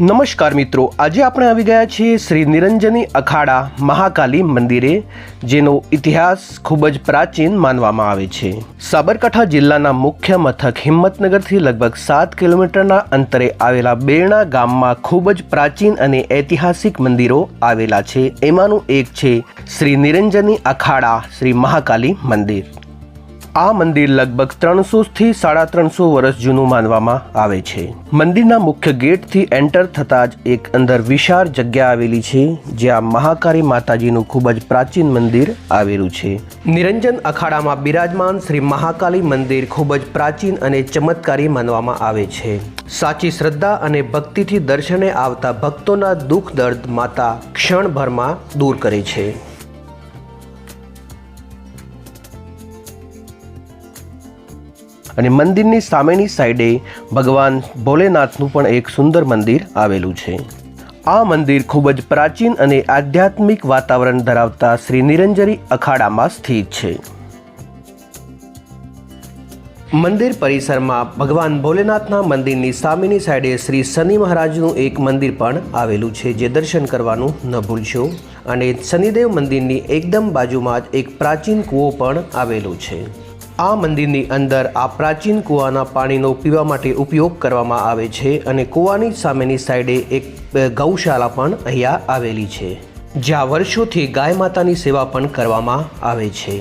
નમસ્કાર મિત્રો, આજે આપણે આવી ગયા છીએ શ્રી નિરંજની અખાડા મહાકાલી મંદિરે, જેનો ઇતિહાસ ખૂબ જ પ્રાચીન માનવામાં આવે છે. સાબરકાંઠા જિલ્લાના મુખ્ય મથક હિંમતનગરથી લગભગ સાત કિલોમીટરના અંતરે આવેલા બેરણા ગામમાં ખૂબ જ પ્રાચીન અને ઐતિહાસિક મંદિરો આવેલા છે. એમાંનું એક છે શ્રી નિરંજની અખાડા શ્રી મહાકાલી મંદિર. આ મંદિર લગભગ ત્રણસોથી સાડા ત્રણસો વર્ષ જૂનું માનવામાં આવે છે. મંદિરના મુખ્ય ગેટથી એન્ટર થતાં જ એક અંદર વિશાળ જગ્યા આવેલી છે, જ્યાં મહાકાળી માતાજીનું ખૂબ જ પ્રાચીન મંદિર આવેલું છે. નિરંજન અખાડામાં બિરાજમાન શ્રી મહાકાળી મંદિર ખૂબ જ પ્રાચીન અને ચમત્કારી માનવામાં આવે છે. સાચી શ્રદ્ધા અને ભક્તિથી દર્શને આવતા ભક્તોના દુઃખ દર્દ માતા ક્ષણભરમાં દૂર કરે છે. અને મંદિરની સામેની સાઈડે ભગવાન ભોલેનાથનું પણ એક સુંદર મંદિર આવેલું છે. આ મંદિર ખૂબ જ પ્રાચીન અને આધ્યાત્મિક વાતાવરણ ધરાવતા શ્રી નિરંજરી અખાડામાં સ્થિત છે. મંદિર પરિસરમાં ભગવાન ભોલેનાથના મંદિરની સામેની સાઈડે શ્રી શનિ મહારાજનું એક મંદિર પણ આવેલું છે જે દર્શન કરવાનું ન ભૂલશો. અને શનિદેવ મંદિરની એકદમ બાજુમાં જ એક પ્રાચીન કૂવો પણ આવેલો છે. આ મંદિરની અંદર આ પ્રાચીન કૂવાના પાણીનો પીવા માટે ઉપયોગ કરવામાં આવે છે અને કૂવાની સામેની સાઈડે એક ગૌશાળા પણ અહીંયા આવેલી છે, જ્યાં વર્ષોથી ગાય માતાની સેવા પણ કરવામાં આવે છે.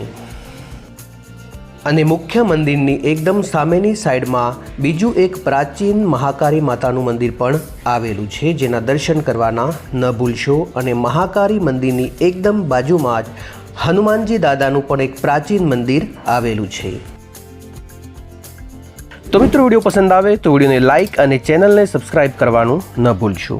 અને મુખ્ય મંદિરની એકદમ સામેની સાઈડમાં બીજું એક પ્રાચીન મહાકાળી માતાનું મંદિર પણ આવેલું છે, જેના દર્શન કરવાના ન ભૂલશો અને મહાકાળી મંદિરની એકદમ બાજુમાં જ હનુમાનજી દાદાનું પણ એક પ્રાચીન મંદિર આવેલું છે. તો મિત્રો વીડિયો પસંદ આવે તો વિડીયોને લાઇક અને ચેનલને સબસ્ક્રાઇબ કરવાનું ન ભૂલશો.